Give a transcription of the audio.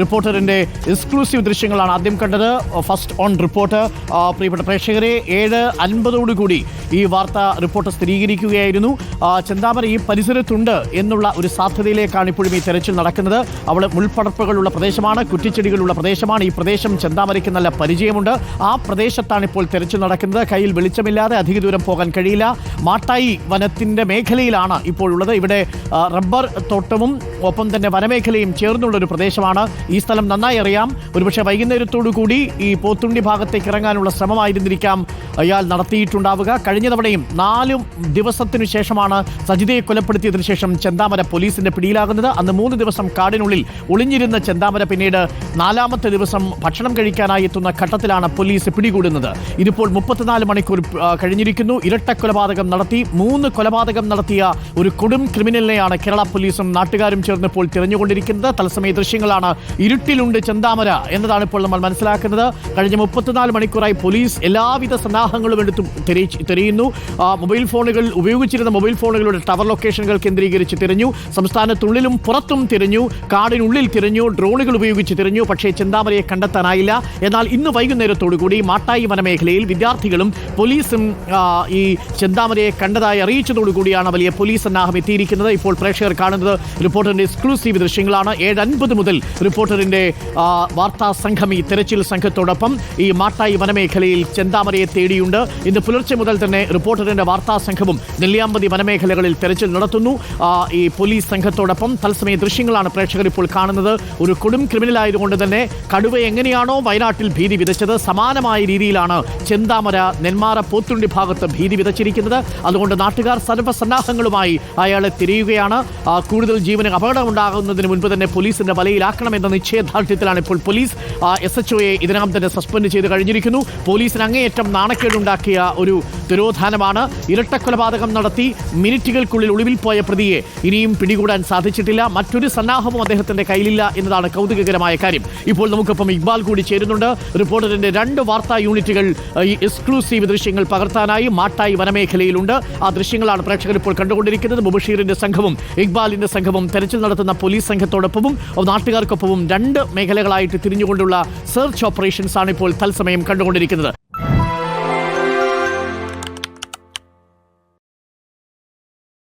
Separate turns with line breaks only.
റിപ്പോർട്ടറിന്റെ exclusive ദൃശ്യങ്ങളാണ് ആദ്യം കണ്ടത്. First on report. പ്രിയപ്പെട്ട പ്രേക്ഷകരെ ഏഴ് അൻപതോടുകൂടി ഈ വാർത്ത റിപ്പോർട്ട് സ്ഥിരീകരിക്കുകയായിരുന്നു. ചെന്താമര ഈ പരിസരത്തുണ്ട് എന്നുള്ള ഒരു സാധ്യതയിലേക്കാണ് ഇപ്പോഴും ഈ തെരച്ചിൽ നടക്കുന്നത്. അവിടെ മുൾപ്പടർപ്പുകളുള്ള പ്രദേശമാണ് കുറ്റിച്ചെടികളുള്ള പ്രദേശമാണ്. ഈ പ്രദേശം ചെന്താമരയ്ക്ക് നല്ല പരിചയമുണ്ട്. ആ പ്രദേശത്താണ് ഇപ്പോൾ തെരച്ചിൽ നടക്കുന്നത്. കയ്യിൽ വെളിച്ചമില്ലാതെ അധിക ദൂരം പോകാൻ കഴിയില്ല. മാട്ടായി വനത്തിന്റെ മേഖലയിലാണ് ഇപ്പോൾ ഉള്ളത് ഇവിടെ റബ്ബർ തോട്ടവും ഒപ്പം തന്നെ വനമേഖലയും ചേർന്നുള്ള ഒരു പ്രദേശമാണ്. ഈ സ്ഥലം നന്നായി അറിയാം. ഒരുപക്ഷെ വൈകുന്നേരത്തോടു കൂടി ഈ പോത്തുണ്ടി ഭാഗത്തേക്ക് ഇറങ്ങാനുള്ള ശ്രമമായിരുന്നിരിക്കാം. അയാൾ നടത്തിയിട്ടുണ്ടാവുക. കഴിഞ്ഞ തവണയും നാലും ദിവസത്തിനു ശേഷമാണ് സജിതയെ കൊലപ്പെടുത്തിയതിനു ശേഷം ചെന്താമര പോലീസിന്റെ പിടിയിലാകുന്നത്. അന്ന് മൂന്ന് ദിവസം കാടിനുള്ളിൽ ഒളിഞ്ഞിരുന്ന ചെന്താമര പിന്നീട് നാലാമത്തെ ദിവസം ഭക്ഷണം കഴിക്കാനായി എത്തുന്ന ഘട്ടത്തിലാണ് പോലീസ് പിടികൂടുന്നത്. ഇതിപ്പോൾ മുപ്പത്തിനാല് മണിക്കൂർ കഴിഞ്ഞിരിക്കുന്നു. ഇരട്ട കൊലപാതകം നടത്തി മൂന്ന് കൊലപാതകം നടത്തിയ ഒരു കൊടും ക്രിമിനലിനെയാണ് കേരള പോലീസും നാട്ടുകാരും ചേർന്ന് ഇപ്പോൾ തിരഞ്ഞുകൊണ്ടിരിക്കുന്നത്. തത്സമയ ദൃശ്യങ്ങളാണ് ഇരുട്ടിലുണ്ട് ചെന്താമര എന്നതാണ് ഇപ്പോൾ നമ്മൾ മനസ്സിലാക്കുന്നത്. കഴിഞ്ഞ മുപ്പത്തിനാല് മണിക്കൂറായി പോലീസ് എല്ലാവിധ സന്നാഹങ്ങളും എടുത്തു തെരയി- തെരയുന്നു മൊബൈൽ ഫോണുകൾ ഉപയോഗിച്ചിരുന്ന മൊബൈൽ ഫോണുകളുടെ ടവർ ലൊക്കേഷനുകൾ കേന്ദ്രീകരിച്ച് തിരഞ്ഞു. സംസ്ഥാനത്തുള്ളിലും പുറത്തും തിരഞ്ഞു. കാടിനുള്ളിൽ തിരഞ്ഞു. ഡ്രോണുകൾ ഉപയോഗിച്ച് തിരഞ്ഞു. പക്ഷേ ചിന്താമരയെ കണ്ടെത്താനായില്ല. എന്നാൽ ഇന്ന് വൈകുന്നേരത്തോടുകൂടി മാട്ടായി വനമേഖലയിൽ വിദ്യാർത്ഥികളും പോലീസും ഈ ചിന്താമരയെ കണ്ടതായി അറിയിച്ചതോടുകൂടിയാണ് വലിയ പോലീസ് സന്നാഹം എത്തിയിരിക്കുന്നത്. ഇപ്പോൾ പ്രേക്ഷകർ കാണുന്നത് റിപ്പോർട്ടറിന്റെ എക്സ്ക്ലൂസീവ് ദൃശ്യങ്ങളാണ്. ഏഴ് അൻപത് മുതൽ റിപ്പോർട്ടറിന്റെ വാർത്താ സംഘം ഈ തെരച്ചിൽ സംഘത്തോടൊപ്പം ഈ മാട്ടായി വനമേഖലയിൽ ചെന്താമരയെ തേടിയുണ്ട്. ഇന്ന് പുലർച്ചെ മുതൽ തന്നെ റിപ്പോർട്ടറിന്റെ വാർത്താ സംഘവും നെല്ലിയാമ്പതി വനമേഖലകളിൽ തെരച്ചിൽ നടത്തുന്നു. ഈ പോലീസ് സംഘത്തോടൊപ്പം തത്സമയ ദൃശ്യങ്ങളാണ് പ്രേക്ഷകർ ഇപ്പോൾ കാണുന്നത്. ഒരു കൊടും ക്രിമിനൽ ആയതുകൊണ്ട് തന്നെ കടുവ എങ്ങനെയാണോ വയനാട്ടിൽ ഭീതി വിതച്ചത് സമാനമായ രീതിയിലാണ് ചെന്താമര നെന്മാറ പോത്തുണ്ടി ഭാഗത്ത് ഭീതി വിതച്ചിരിക്കുന്നത്. അതുകൊണ്ട് നാട്ടുകാർ സർവസന്നാഹങ്ങളുമായി അയാളെ തിരിയുകയാണ്. കൂടുതൽ ജീവന് അപകടമുണ്ടാകുന്നതിന് മുൻപ് തന്നെ പോലീസിന്റെ വലയിലാക്കണമെന്ന നിശ്ചയദാർഢ്യത്തിലാണ് ഇപ്പോൾ പോലീസ്. എസ് എച്ച് ഒയെ ഇതിനകം തന്നെ സസ്പെൻഡ് ചെയ്ത് കഴിഞ്ഞിരിക്കുന്നു. പോലീസിന് അങ്ങേയറ്റം നാണക്കേടുണ്ടാക്കിയ ഒരു തിരോധാനമാണ് ഇരട്ടക്കൊലപാതകം നടത്തി മിനിറ്റുകൾക്കുള്ളിൽ ഒളിവിൽ പോയ പ്രതിയെ ഇനിയും പിടികൂടാൻ സാധിച്ചിട്ടില്ല. മറ്റൊരു സന്നാഹവും അദ്ദേഹത്തിന്റെ കയ്യിലില്ല എന്നതാണ് കൗതുകകരമായ കാര്യം. ഇപ്പോൾ നമുക്കൊപ്പം ഇക്ബാൽ കൂടി ചേരുന്നുണ്ട്. റിപ്പോർട്ടറിന്റെ രണ്ട് വാർത്താ യൂണിറ്റുകൾ ഈ എക്സ്ക്ലൂസീവ് ദൃശ്യങ്ങൾ പകർത്താനായി മാട്ടായി വനമേഖലയിലുണ്ട്. ആ ദൃശ്യങ്ങളാണ് പ്രേക്ഷകർ ഇപ്പോൾ കണ്ടുകൊണ്ടിരിക്കുന്നത്. മുബഷീറിന്റെ സംഘവും ഇക്ബാലിന്റെ സംഘവും തെരച്ചിൽ നടത്തുന്ന പോലീസ് സംഘത്തോടൊപ്പവും നാട്ടുകാർക്കൊപ്പവും രണ്ട് മേഖലകളായിട്ട് തിരിഞ്ഞുകൊണ്ടുള്ള സെർച്ച് ഓപ്പറേഷൻസ് ആണ് ഇപ്പോൾ തത്സമയം കണ്ടുകൊണ്ടിരിക്കുന്നത്.